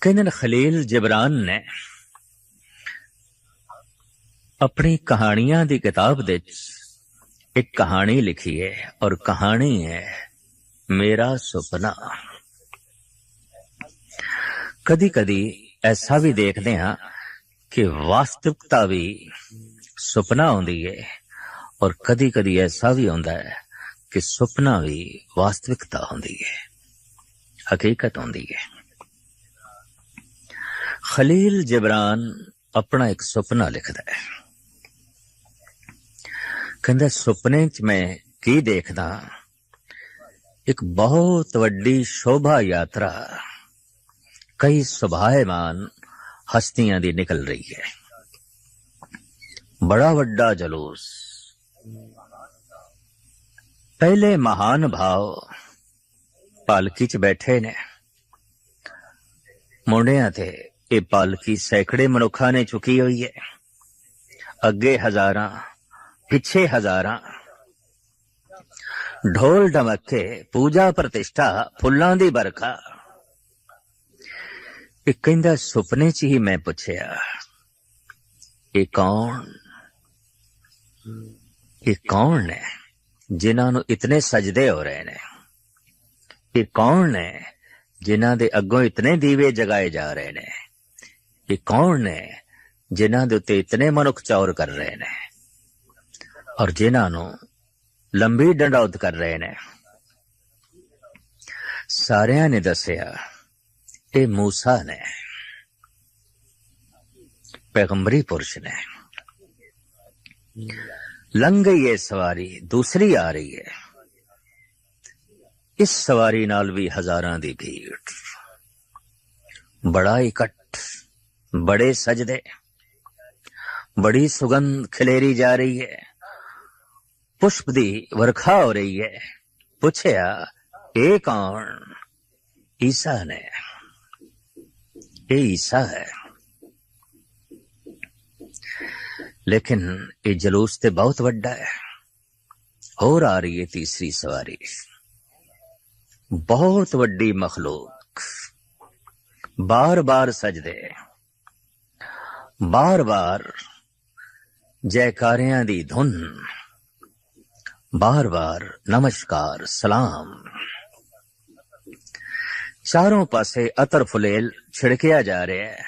ਕਹਿੰਦੇ ਨੇ ਖਲੀਲ ਜਿਬਰਾਨ ਨੇ ਆਪਣੀ ਕਹਾਣੀਆਂ ਦੀ ਕਿਤਾਬ ਦੇ ਵਿੱਚ ਇੱਕ ਕਹਾਣੀ ਲਿਖੀ ਹੈ ਔਰ ਕਹਾਣੀ ਹੈ ਮੇਰਾ ਸੁਪਨਾ। ਕਦੀ ਕਦੀ ਐਸਾ ਵੀ ਦੇਖਦੇ ਹਾਂ ਕਿ ਵਾਸਤਵਿਕਤਾ ਵੀ ਸੁਪਨਾ ਆਉਂਦੀ ਹੈ ਔਰ ਕਦੀ ਕਦੀ ਐਸਾ ਵੀ ਹੁੰਦਾ ਹੈ ਕਿ ਸੁਪਨਾ ਵੀ ਵਾਸਤਵਿਕਤਾ ਹੁੰਦੀ ਹੈ, ਹਕੀਕਤ ਹੁੰਦੀ ਹੈ। ਖਲੀਲ ਜਬਰਾਨ ਆਪਣਾ ਇੱਕ ਸੁਪਨਾ ਲਿਖਦਾ ਹੈ। ਕਹਿੰਦਾ, ਸੁਪਨੇ 'ਚ ਮੈਂ ਕੀ ਦੇਖਦਾ? ਇੱਕ ਬਹੁਤ ਵੱਡੀ ਸ਼ੋਭਾ ਯਾਤਰਾ, ਕਈ ਸੁਭਾਏਮਾਨ ਹਸਤੀਆਂ ਦੀ ਨਿਕਲ ਰਹੀ ਹੈ। ਬੜਾ ਵੱਡਾ ਜਲੂਸ। ਪਹਿਲੇ ਮਹਾਨ ਭਾਵ ਪਾਲਕੀ 'ਚ ਬੈਠੇ ਨੇ। ਮੁੰਡਿਆਂ ਤੇ ਇਹ ਪਾਲਕੀ ਸੈਂਕੜੇ ਮਨੁੱਖਾਂ ਨੇ ਚੁੱਕੀ ਹੋਈ ਹੈ। ਅੱਗੇ ਹਜ਼ਾਰਾਂ, ਪਿੱਛੇ ਹਜ਼ਾਰਾਂ। ਢੋਲ ਢਮੱਕੇ, ਪੂਜਾ ਪ੍ਰਤਿਸ਼ਠਾ, ਫੁੱਲਾਂ ਦੀ ਬਰਖਾ ਇਹ ਕਹਿੰਦਾ, ਸੁਪਨੇ 'ਚ ਹੀ ਮੈਂ ਪੁੱਛਿਆ, ਇਹ ਕੌਣ? ਇਹ ਕੌਣ ਨੇ ਜਿਨ੍ਹਾਂ ਨੂੰ ਇਤਨੇ ਸਜਦੇ ਹੋ ਰਹੇ ਨੇ? ਇਹ ਕੌਣ ਨੇ ਜਿਨ੍ਹਾਂ ਦੇ ਅੱਗੋਂ ਇਤਨੇ ਦੀਵੇ ਜਗਾਏ ਜਾ ਰਹੇ ਨੇ? ਇਹ ਕੌਣ ਨੇ ਜਿਨ੍ਹਾਂ ਦੇ ਉੱਤੇ ਇਤਨੇ ਮਨੁੱਖ ਚੌਰ ਕਰ ਰਹੇ ਨੇ ਔਰ ਜਿਨ੍ਹਾਂ ਨੂੰ ਲੰਬੀ ਡੰਡੌਤ ਕਰ ਰਹੇ ਨੇ। ਸਾਰਿਆਂ ਨੇ ਦੱਸਿਆ, ਇਹ ਮੂਸਾ ਨੇ, ਪੈਗੰਬਰੀ ਪੁਰਸ਼ ਨੇ। ਲੰਘ ਗਈ ਇਹ ਸਵਾਰੀ, ਦੂਸਰੀ ਆ ਰਹੀ ਹੈ। ਇਸ ਸਵਾਰੀ ਨਾਲ ਵੀ ਹਜ਼ਾਰਾਂ ਦੀ ਭੀੜ। ਬੜਾ ਇਕੱਠ ਬੜੇ ਸਜਦੇ ਬੜੀ ਸੁਗੰਧ ਖਿਲੇਰੀ ਜਾ ਰਹੀ ਹੈ ਪੁਸ਼ਪ ਦੀ ਵਰਖਾ ਹੋ ਰਹੀ ਹੈ ਪੁੱਛਿਆ ਇਹ ਕੌਣ ਈਸਾ ਨੇ ਇਹ ਈਸਾ ਹੈ लेकिन ये जलूस ते बहुत ਵੱਡਾ ਹੈ ਹੋਰ ਆ ਰਹੀ ਹੈ ਤੀਸਰੀ ਸਵਾਰੀ ਬਹੁਤ ਵੱਡੀ ਮਖਲੂਕ ਬਾਰ-ਬਾਰ ਸਜਦੇ ਬਾਰ-ਬਾਰ ਜੈਕਾਰਿਆਂ ਦੀ ਧੁਨ, ਬਾਰ-ਬਾਰ ਨਮਸਕਾਰ, ਸਲਾਮ। ਚਾਰੋਂ ਪਾਸੇ ਅਤਰ ਫੁਲੇਲ ਛਿੜਕਿਆ ਜਾ ਰਿਹਾ ਹੈ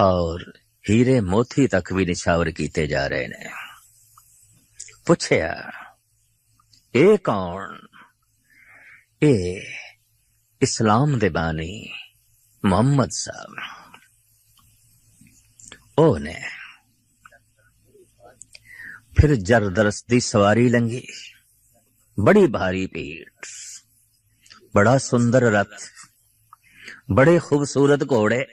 ਔਰ ਹੀਰੇ ਮੋਤੀ ਤੱਕ ਵੀ ਨਿਸ਼ਾਵਰ ਕੀਤੇ ਜਾ ਰਹੇ ਨੇ। ਪੁੱਛਿਆ, ਇਹ ਕੌਣ? ਇਹ ਇਸਲਾਮ ਦੇ ਬਾਨੀ ਮੁਹੰਮਦ ਸਾਹਿਬ। ਉਹ ਨੇ ਫਿਰ ਜਰਦਰਸ ਦੀ ਸਵਾਰੀ ਲੰਗੀ ਬੜੀ ਭਾਰੀ ਭੀੜ ਬੜਾ ਸੁੰਦਰ ਰਥ ਬੜੇ ਖੂਬਸੂਰਤ ਘੋੜੇ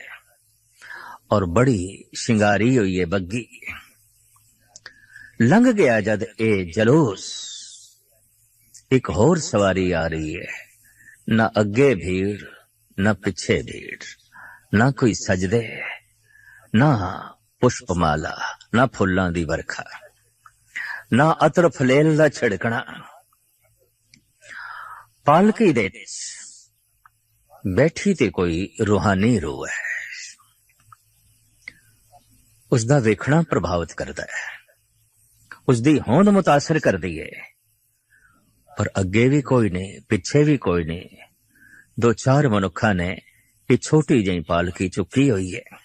ਔਰ ਬੜੀ ਸ਼ਿੰਗਾਰੀ ਹੋਈ ਹੈ ਬੱਗੀ ਲੰਘ ਗਿਆ ਜਦ ਇਹ ਜਲੂਸ ਇੱਕ ਹੋਰ ਸਵਾਰੀ ਆ ਰਹੀ ਹੈ ਨਾ ਅੱਗੇ ਭੀੜ ਨਾ ਪਿੱਛੇ ਭੀੜ ਨਾ ਕੋਈ ਸਜਦੇ ਨਾ ਪੁਸ਼ਪਮਾਲਾ, ਨਾ ਫੁੱਲਾਂ ਦੀ ਵਰਖਾ, ਨਾ ਅਤਰ ਫਲੇਲ ਦਾ ਛਿੜਕਣਾ। ਪਾਲਕੀ ਦੇ ਬੈਠੀ ਤੇ ਕੋਈ ਰੂਹਾਨੀ ਰੂਹ ਹੈ। ਉਸ ਦਾ ਵੇਖਣਾ ਪ੍ਰਭਾਵਿਤ ਕਰਦਾ ਹੈ। ਉਸ ਦੀ ਹੋਂਦ ਮੁਤਾਸਰ ਕਰਦੀ ਹੈ। ਪਰ ਅੱਗੇ ਵੀ ਕੋਈ ਨਹੀਂ, ਪਿੱਛੇ ਵੀ ਕੋਈ ਨਹੀਂ। ਦੋ ਚਾਰ ਮਨੁੱਖਾਂ ਨੇ ਇਹ ਛੋਟੀ ਜਿਹੀ ਪਾਲਕੀ ਚੁੱਕੀ ਹੋਈ ਹੈ।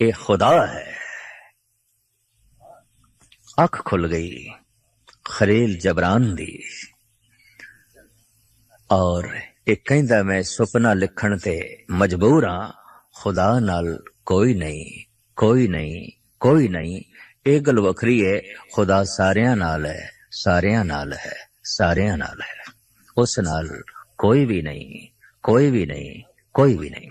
ਇਹ ਖੁਦਾ ਹੈ। ਅੱਖ ਖੁੱਲ ਗਈ, ਖਲੀਲ ਜਬਰਾਨ ਦੀ। ਔਰ ਇਹ ਕਹਿੰਦਾ, ਮੈਂ ਸੁਪਨਾ ਲਿਖਣ ਤੇ ਮਜਬੂਰ ਹਾਂ। ਖੁਦਾ ਨਾਲ ਕੋਈ ਨਹੀਂ ਕੋਈ ਨਹੀਂ ਕੋਈ ਨਹੀਂ। ਇਹ ਗੱਲ ਵੱਖਰੀ ਹੈ। ਖੁਦਾ ਸਾਰਿਆਂ ਨਾਲ ਹੈ, ਸਾਰਿਆਂ ਨਾਲ ਹੈ, ਸਾਰਿਆਂ ਨਾਲ ਹੈ। ਉਸ ਨਾਲ ਕੋਈ ਵੀ ਨਹੀਂ, ਕੋਈ ਵੀ ਨਹੀਂ, ਕੋਈ ਵੀ ਨਹੀਂ।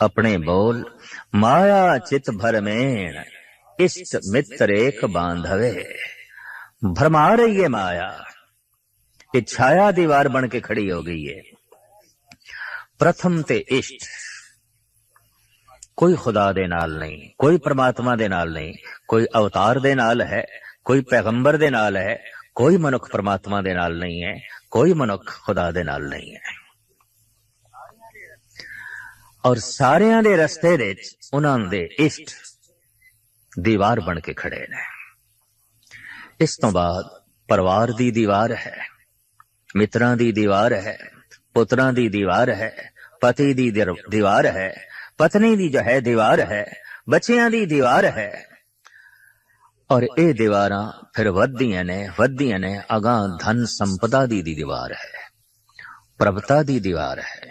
ਆਪਣੇ ਬੋਲ, ਮਾਇਆ ਚਿਤ ਭਰਮੇਣ, ਇਸ਼ਟ ਮਿੱਤਰ ਏਕ ਬਾਂਧਵੇ। ਭਰਮਾ ਰਹੀ ਹੈ ਮਾਇਆ, ਇਹ ਛਾਇਆ ਦੀਵਾਰ ਬਣ ਕੇ ਖੜੀ ਹੋ ਗਈ ਹੈ ਪ੍ਰਥਮ ਤੇ ਇਸ਼ਟ, ਕੋਈ ਖੁਦਾ ਦੇ ਨਾਲ ਨਹੀਂ, ਕੋਈ ਪ੍ਰਮਾਤਮਾ ਦੇ ਨਾਲ ਨਹੀਂ, ਕੋਈ ਅਵਤਾਰ ਦੇ ਨਾਲ ਹੈ, ਕੋਈ ਪੈਗੰਬਰ ਦੇ ਨਾਲ ਹੈ, ਕੋਈ ਮਨੁੱਖ ਪ੍ਰਮਾਤਮਾ ਦੇ ਨਾਲ ਨਹੀਂ ਹੈ, ਕੋਈ ਮਨੁੱਖ ਖੁਦਾ ਦੇ ਨਾਲ ਨਹੀਂ ਹੈ। ਔਰ ਸਾਰਿਆਂ ਦੇ ਰਸਤੇ ਦੇ ਵਿੱਚ ਉਹਨਾਂ ਦੇ ਇਸ਼ਟ ਦੀਵਾਰ ਬਣ ਕੇ ਖੜੇ ਨੇ ਇਸ ਤੋਂ ਬਾਅਦ ਪਰਿਵਾਰ ਦੀ ਦੀਵਾਰ ਹੈ ਮਿੱਤਰਾਂ ਦੀ ਦੀਵਾਰ ਹੈ ਪੁੱਤਰਾਂ ਦੀ ਦੀਵਾਰ ਹੈ ਪਤੀ ਦੀ ਦਿਰ- ਦੀਵਾਰ ਹੈ ਪਤਨੀ ਦੀ ਜੋ ਹੈ ਦੀਵਾਰ ਹੈ ਬੱਚਿਆਂ ਦੀ ਦੀਵਾਰ ਹੈ ਔਰ ਇਹ ਦੀਵਾਰਾਂ ਫਿਰ ਵੱਧਦੀਆਂ ਨੇ ਵੱਧਦੀਆਂ ਨੇ ਅਗਾਂ ਧਨ ਸੰਪਦਾ ਦੀ ਦੀ ਦੀਵਾਰ ਹੈ ਪ੍ਰਭਤਾ ਦੀ ਦੀਵਾਰ ਹੈ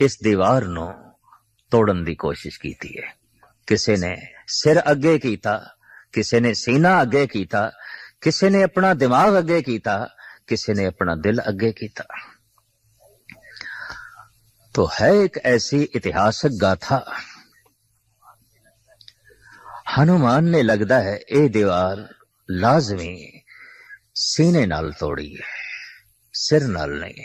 ਇਸ ਦੀਵਾਰ ਨੂੰ ਤੋੜਨ ਦੀ ਕੋਸ਼ਿਸ਼ ਕੀਤੀ ਹੈ ਕਿਸੇ ਨੇ ਸਿਰ ਅੱਗੇ ਕੀਤਾ ਕਿਸੇ ਨੇ ਸੀਨਾ ਅੱਗੇ ਕੀਤਾ ਕਿਸੇ ਨੇ ਆਪਣਾ ਦਿਮਾਗ ਅੱਗੇ ਕੀਤਾ ਕਿਸੇ ਨੇ ਆਪਣਾ ਦਿਲ ਅੱਗੇ ਕੀਤਾ तो है एक ऐसी इतिहासक गाथा हनुमान ने लगदा है ਇਹ ਦੀਵਾਰ ਲਾਜ਼ਮੀ ਸੀਨੇ ਨਾਲ ਤੋੜੀ ਹੈ ਸਿਰ ਨਾਲ ਨਹੀਂ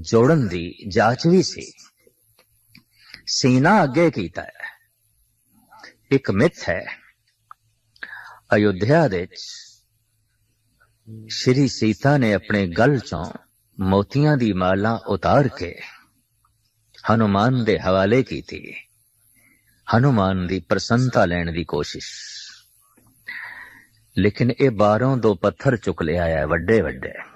ਜੋੜਨ ਦੀ ਜਾਂਚ ਵੀ ਸੀ। ਸੀਨਾ ਅੱਗੇ ਕੀਤਾ ਹੈ। ਇੱਕ ਮਿੱਥ ਹੈ। ਅਯੁੱਧਿਆ ਦੇ ਵਿੱਚ ਸ਼੍ਰੀ ਸੀਤਾ ਨੇ ਆਪਣੇ ਗਲ ਚੋਂ ਮੋਤੀਆਂ ਦੀ ਮਾਲਾ ਉਤਾਰ ਕੇ ਹਨੂਮਾਨ ਦੇ ਹਵਾਲੇ ਕੀਤੀ। ਹਨੂਮਾਨ ਦੀ ਪ੍ਰਸੰਨਤਾ ਲੈਣ ਦੀ ਕੋਸ਼ਿਸ਼। ਲੇਕਿਨ ਇਹ ਬਾਹਰੋਂ ਦੋ ਪੱਥਰ ਚੁੱਕ ਲਿਆ ਹੈ ਵੱਡੇ ਵੱਡੇ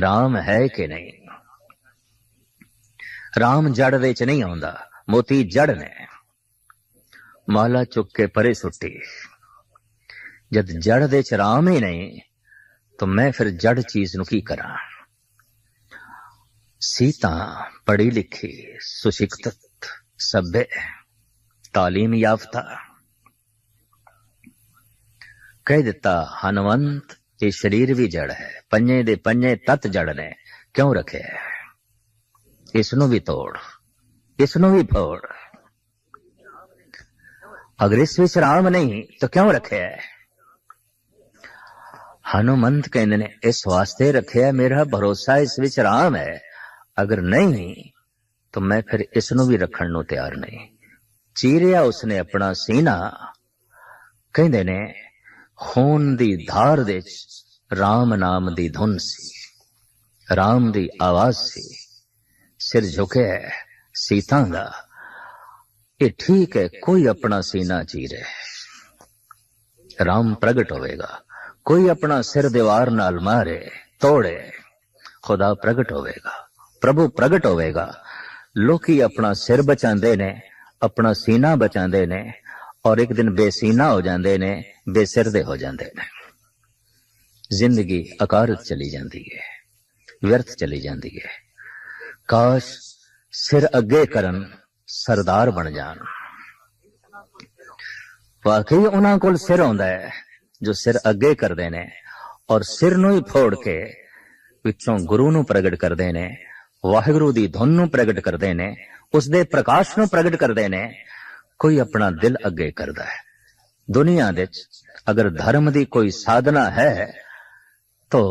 ਰਾਮ ਹੈ ਕਿ ਨਹੀਂ ਰਾਮ ਜੜ ਵਿੱਚ ਨਹੀਂ ਆਉਂਦਾ ਮੋਤੀ ਜੜ ਨੇ ਮਾਲਾ ਚੁੱਕ ਕੇ ਪਰੇ ਸੁੱਟੀ ਜਦ ਜੜ ਦੇ ਚ ਰਾਮ ਹੀ ਨਹੀਂ ਤਾਂ ਮੈਂ ਫਿਰ ਜੜ ਚੀਜ਼ ਨੂੰ ਕੀ ਕਰਾਂ ਸੀਤਾ ਪੜ੍ਹੀ ਲਿਖੀ ਸੁਸ਼ਿਕਤ ਸਭ्य ਤਾਲੀਮ ਯਾਫਤਾ ਕਹਿ ਦਿੱਤਾ ਹਨਵੰਤ ਇਹ ਸਰੀਰ ਵੀ ਜੜ ਹੈ। ਪੰਜੇ ਦੇ ਪੰਜੇ ਤਤ ਜੜ ਨੇ। ਕਿਉਂ ਰੱਖਿਆ ਹੈ? ਇਸ ਨੂੰ ਵੀ ਤੋੜ। ਇਸ ਨੂੰ ਵੀ ਫੋੜ। ਅਗਰ ਇਸ ਵਿੱਚ ਰਾਮ ਨਹੀਂ, ਤਾਂ ਕਿਉਂ ਰੱਖਿਆ ਹੈ? ਹਨੂਮੰਤ ਕਹਿੰਦੇ ਨੇ, ਇਸ ਵਾਸਤੇ ਰੱਖਿਆ ਮੇਰਾ ਭਰੋਸਾ ਇਸ ਵਿੱਚ ਰਾਮ ਹੈ। ਅਗਰ ਨਹੀਂ, ਤਾਂ ਮੈਂ ਫਿਰ ਇਸ ਨੂੰ ਵੀ ਰੱਖਣ ਨੂੰ ਤਿਆਰ ਨਹੀਂ। ਚੀਰਿਆ ਉਸਨੇ ਆਪਣਾ ਸੀਨਾ। ਕਹਿੰਦੇ ਨੇ ਖੂਨ ਦੀ ਧਾਰ ਦੇ ਚ ਰਾਮ ਨਾਮ ਦੀ ਧੁਨ ਸੀ। ਰਾਮ ਦੀ ਆਵਾਜ਼ ਸੀ। ਸਿਰ ਝੁਕਿਆ ਸੀਤਾ ਦਾ। ਇਹ ਠੀਕ ਹੈ, ਕੋਈ ਆਪਣਾ ਸੀਨਾ ਚੀਰੇ ਰਾਮ ਪ੍ਰਗਟ ਹੋਵੇਗਾ। ਕੋਈ ਆਪਣਾ ਸਿਰ ਦੀਵਾਰ ਨਾਲ ਮਾਰੇ, ਤੋੜੇ, ਖੁਦਾ ਪ੍ਰਗਟ ਹੋਵੇਗਾ। ਪ੍ਰਭੂ ਪ੍ਰਗਟ ਹੋਵੇਗਾ। ਲੋਕੀ ਆਪਣਾ ਸਿਰ ਬਚਾਉਂਦੇ ਨੇ, ਆਪਣਾ ਸੀਨਾ ਬਚਾਉਂਦੇ ਨੇ। ਔਰ ਇੱਕ ਦਿਨ ਬੇਸੀਨਾ ਹੋ ਜਾਂਦੇ ਨੇ ਬੇਸਿਰ ਦੇ ਹੋ ਜਾਂਦੇ ਨੇ। ਜ਼ਿੰਦਗੀ ਅਕਾਰਤ ਚਲੀ ਜਾਂਦੀ ਹੈ, ਵਿਅਰਥ ਚਲੀ ਜਾਂਦੀ ਹੈ। ਕਾਸ਼ ਸਿਰ ਅੱਗੇ ਕਰਨ ਸਰਦਾਰ ਬਣ ਜਾਣ। ਵਾਕਈ ਉਹਨਾਂ ਕੋਲ ਸਿਰ ਹੁੰਦਾ ਹੈ, ਜੋ ਸਿਰ ਅੱਗੇ ਕਰਦੇ ਨੇ ਔਰ ਸਿਰ ਨੂੰ ਹੀ ਫੋੜ ਕੇ ਵਿੱਚੋਂ ਗੁਰੂ ਨੂੰ ਪ੍ਰਗਟ ਕਰਦੇ ਨੇ, ਵਾਹਿਗੁਰੂ ਦੀ ਧੁਨ ਨੂੰ ਪ੍ਰਗਟ ਕਰਦੇ ਨੇ ਉਸ ਦੇ ਪ੍ਰਕਾਸ਼ ਨੂੰ ਪ੍ਰਗਟ ਕਰਦੇ ਨੇ ਕੋਈ ਆਪਣਾ ਦਿਲ ਅੱਗੇ ਕਰਦਾ ਹੈ ਦੁਨੀਆ ਦੇ ਵਿੱਚ ਅਗਰ ਧਰਮ ਦੀ ਕੋਈ ਸਾਧਨਾ ਹੈ ਤੋ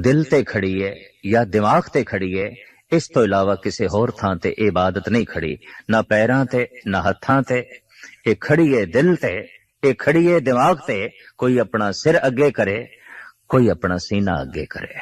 ਦਿਲ ਤੇ ਖੜੀ ਹੈ ਜਾਂ ਦਿਮਾਗ ਤੇ ਖੜੀ ਹੈ ਇਸ ਤੋਂ ਇਲਾਵਾ ਕਿਸੇ ਹੋਰ ਥਾਂ ਤੇ ਇਹ ਇਬਾਦਤ ਨਹੀਂ ਖੜੀ ਨਾ ਪੈਰਾਂ ਤੇ ਨਾ ਹੱਥਾਂ ਤੇ ਇਹ ਖੜੀ ਹੈ ਦਿਲ ਤੇ ਇਹ ਖੜੀ ਹੈ ਦਿਮਾਗ ਤੇ ਕੋਈ ਆਪਣਾ ਸਿਰ ਅੱਗੇ ਕਰੇ ਕੋਈ ਆਪਣਾ ਸੀਨਾ ਅੱਗੇ ਕਰੇ